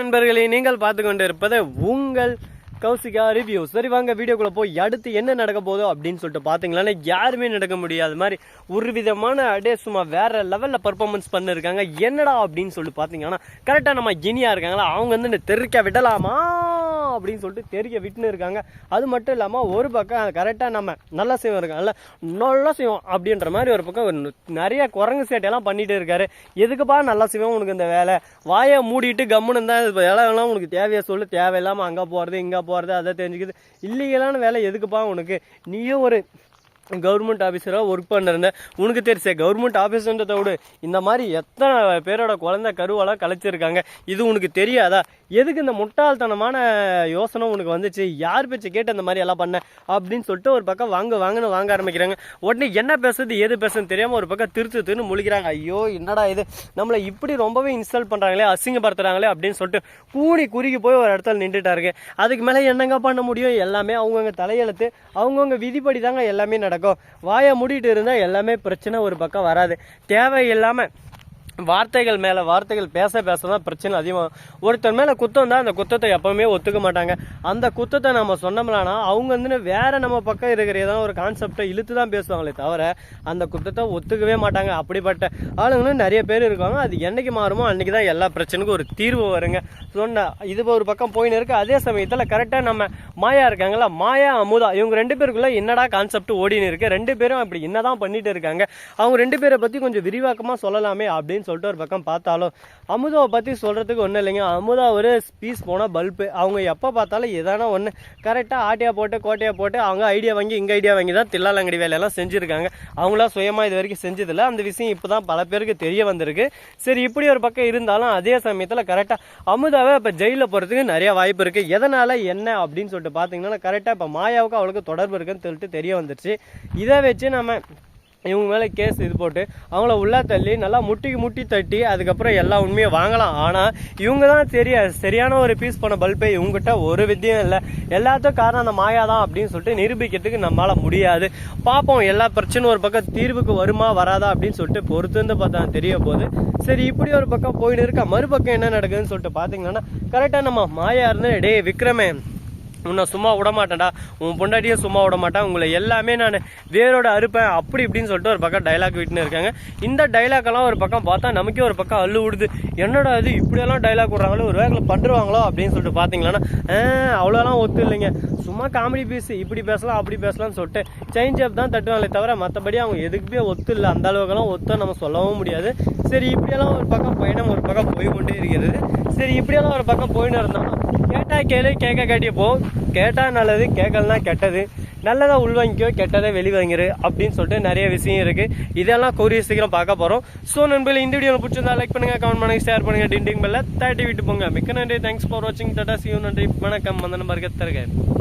நண்பர்களே நீங்கள் பார்த்து கொண்டு இருப்பது உங்கள் கௌசிகா ரிவ்யூ சரி வாங்க வீடியோக்குள்ளே போய் அடுத்து என்ன நடக்க போதோ அப்படின்னு சொல்லிட்டு பார்த்தீங்களா யாருமே நடக்க முடியாத. மாதிரி ஒரு விதமான அப்படியே சும்மா வேற லெவலில் பர்ஃபார்மன்ஸ் பண்ணிருக்காங்க. என்னடா அப்படின்னு சொல்லிட்டு பார்த்தீங்கன்னா கரெக்டாக நம்ம இனியா இருக்காங்களா? அவங்க வந்து தெருக்க விடலாமா? அப்படின்னு சொல்லிட்டு தெரிய விட்டுன்னு இருக்காங்க. அது மட்டும் இல்லாமல் ஒரு பக்கம் கரெக்டாக நம்ம நல்லா செய்வோம் இருக்காங்கல்ல நல்லா செய்வோம் அப்படின்ற மாதிரி ஒரு பக்கம் நிறைய குரங்கு சேட்டையெல்லாம் பண்ணிட்டு இருக்காரு. எதுக்குப்பா நல்லா செய்வோம் உனக்கு இந்த வேலை? வாயை மூடிட்டு கம்முன்னு இருந்தால் வேலைலாம் உனக்கு தேவையை சொல்லு? தேவையில்லாமல் அங்கே போகிறது இங்கே போகிறது அதை தெரிஞ்சுக்கிது இல்லீகலான வேலை எதுக்குப்பா உனக்கு? நீயும் ஒரு கவர்மெண்ட் ஆஃபீஸராக ஒர்க் பண்ணிருந்தேன். உனக்கு தெரிச்ச கவர்மெண்ட் ஆஃபீஸர்ன்றதை விட. இந்த மாதிரி எத்தனை பேரோட குழந்த கருவெல்லாம் கலைச்சிருக்காங்க. இது உனக்கு தெரியாதா? எதுக்கு இந்த முட்டாள்தனமான யோசனை உனக்கு வந்துச்சு? யார் பேச்சு கேட்டு அந்த மாதிரி எல்லாம் பண்ண? அப்படின்னு சொல்லிட்டு ஒரு பக்கம் வாங்க வாங்கன்னு வாங்க ஆரம்பிக்கிறாங்க. உடனே என்ன பேசுறது எது பேசுறது தெரியாமல் ஒரு பக்கம் திருத்து திருன்னு முழிக்கிறாங்க. ஐயோ என்னடா இது? நம்மளை இப்படி ரொம்பவே இன்ஸ்டால் பண்ணுறாங்களே அசிங்கப்படுத்துறாங்களே அப்படின்னு சொல்லிட்டு கூடி குறுகி போய் ஒரு இடத்துல நின்றுட்டாருங்க. அதுக்கு மேலே என்னங்க பண்ண முடியும்? எல்லாமே அவங்கவுங்க தலையெழுத்து அவங்கவுங்க விதிப்படி தாங்க எல்லாமே நடக்கும் வாயை மூடிட்டு இருந்தால் எல்லாமே பிரச்சனை ஒரு பக்கம் வராது. தேவையில்லாமல் வார்த்தைகள் மேலே வார்த்தைகள் பேச பேச தான் பிரச்சனை அதிகமாக ஒருத்தர் மேலே குத்தம் தான் அந்த குத்தத்தை எப்பவுமே ஒத்துக்க மாட்டாங்க. அந்த குத்தத்தை நம்ம சொன்னோம்னா அவங்க வந்து வேற நம்ம பக்கம் இருக்கிற ஏதாவது ஒரு கான்செப்டை இழுத்து தான் பேசுவாங்களே தவிர அந்த குத்தத்தை ஒத்துக்கவே மாட்டாங்க. அப்படிப்பட்ட ஆளுங்களும் நிறைய பேர் இருக்காங்க. அது என்னைக்கு மாறுமோ அன்னைக்கு தான் எல்லா பிரச்சனைக்கும் ஒரு தீர்வு வருங்க. சொன்ன இது ஒரு பக்கம் போயின்னு இருக்கு. அதே சமயத்தில் கரெக்டாக நம்ம மாயா இருக்காங்களா மாயா அமுதா இவங்க ரெண்டு பேருக்குள்ள என்னடா கான்செப்ட் ஓடின்னு இருக்கு. ரெண்டு பேரும் அப்படி என்னதான் பண்ணிட்டு இருக்காங்க. அவங்க ரெண்டு பேரை பற்றி கொஞ்சம் விரிவாக்கமாக சொல்லலாமே அப்படின்னு சொல்லிட்டு ஒரு பக்கம் பார்த்தாலும் அமுதாவை பற்றி சொல்கிறதுக்கு ஒன்றும் இல்லைங்க. அமுதா ஒரு பீஸ் போன பல்பு அவங்க எப்போ பார்த்தாலும் எதானா ஒன்று கரெக்டாக ஆட்டியா போட்டு கோட்டையாக போட்டு அவங்க ஐடியா வாங்கி இங்கே ஐடியா வாங்கி தான் தில்லாலங்கடி வேலையெல்லாம் செஞ்சுருக்காங்க. அவங்களாம் சுயமாக இது வரைக்கும் செஞ்சதில்ல. அந்த விஷயம் இப்போ தான் பல பேருக்கு தெரிய வந்திருக்கு. சரி இப்படி ஒரு பக்கம் இருந்தாலும் அதே சமயத்தில் கரெக்டாக அமுதாவை இப்போ ஜெயிலில் போகிறதுக்கு நிறைய வாய்ப்பு இருக்குது எதனால் என்ன அப்படின்னு சொல்லிட்டு பார்த்தீங்கன்னா கரெக்டாக இப்போ மாயாவுக்கு அவளுக்கு தொடர்பு இருக்குன்னு சொல்லிட்டு தெரிய வந்துருச்சு. இதை வச்சு நம்ம இவங்க மேலே கேஸ் இது போட்டு அவங்கள உள்ளே தள்ளி நல்லா முட்டிக்கு முட்டி தட்டி அதுக்கப்புறம் எல்லா உண்மையும் வாங்கலாம். ஆனால் இவங்க தான் தெரிய சரியான ஒரு பீஸ் பண்ண பல்பே இவங்ககிட்ட ஒரு வித்தியும் இல்லை. எல்லாத்துக்கும் காரணம் அந்த மாயா தான் அப்படின்னு சொல்லிட்டு நிரூபிக்கிறதுக்கு நம்மளால் முடியாது. பார்ப்போம் எல்லா பிரச்சனையும் ஒரு பக்கம் தீர்வுக்கு வருமா வராதா அப்படின்னு சொல்லிட்டு பொறுத்து வந்து பார்த்தா தெரிய போகுது. சரி இப்படி ஒரு பக்கம் போயிட்டு இருக்கா? மறுபக்கம் என்ன நடக்குதுன்னு சொல்லிட்டு பார்த்தீங்கன்னா கரெக்டாக நம்ம மாயா இருந்து டேய் விக்ரமே உன்னை சும்மா விட மாட்டேன்டா உன் பொண்டாட்டியே சும்மா விட மாட்டேன் உங்களை எல்லாமே நான் வேரோட அறுப்பேன். அப்படி இப்படின்னு சொல்லிட்டு ஒரு பக்கம் டைலாக் விட்டுன்னு இருக்காங்க. இந்த டைலாக்கெல்லாம் ஒரு பக்கம் பார்த்தா நமக்கே ஒரு பக்கம் அள்ளு விடுது. என்னடா இது? இப்படியெல்லாம் டைலாக் விட்றாங்களோ? ஒரு வேலை பண்ணுருவாங்களோ அப்படின்னு சொல்லிட்டு பார்த்தீங்களன்னா அவ்வளோலாம் ஒத்து இல்லைங்க. சும்மா காமெடி பீஸ் இப்படி பேசலாம் அப்படி பேசலாம்னு சொல்லிட்டு சேஞ்ச் அப் தான் தட்டுவாங்களே தவிர மற்றபடி அவங்க எதுக்குமே ஒத்து இல்லை. அந்த அளவுக்குலாம் ஒத்த நம்ம சொல்லவும் முடியாது. சரி இப்படியெல்லாம் ஒரு பக்கம் பயணம் ஒரு பக்கம் போய் கொண்டே இருக்கிறது. சரி இப்படியெல்லாம் ஒரு பக்கம் போயின்னு இருந்தோம்னா கேட்டா கேளு கேட்க காட்டிய போ. கேட்டா நல்லது கேட்கலனா கெட்டது. நல்லதாக உள்வாங்கிக்கோ கெட்டதை வெளிவாங்கிரு அப்படின்னு சொல்லிட்டு நிறைய விஷயம் இருக்குது இதெல்லாம் கூறிய சீக்கிரம் பார்க்க போகிறோம் ஸோ நண்பர்கள் இந்த வீடியோவில் பிடிச்சிருந்தா லைக் பண்ணுங்க கமெண்ட் பண்ணுங்கள் ஷேர் பண்ணுங்க டிண்டிங் பெல்ல தேட்டி விட்டு போங்க. மிக்க நன்றி. தேங்க்ஸ் ஃபார் வாட்சிங் டாட்டா சியூ நன்றி. வணக்கம். வந்தன பார்க்க தருகிறேன்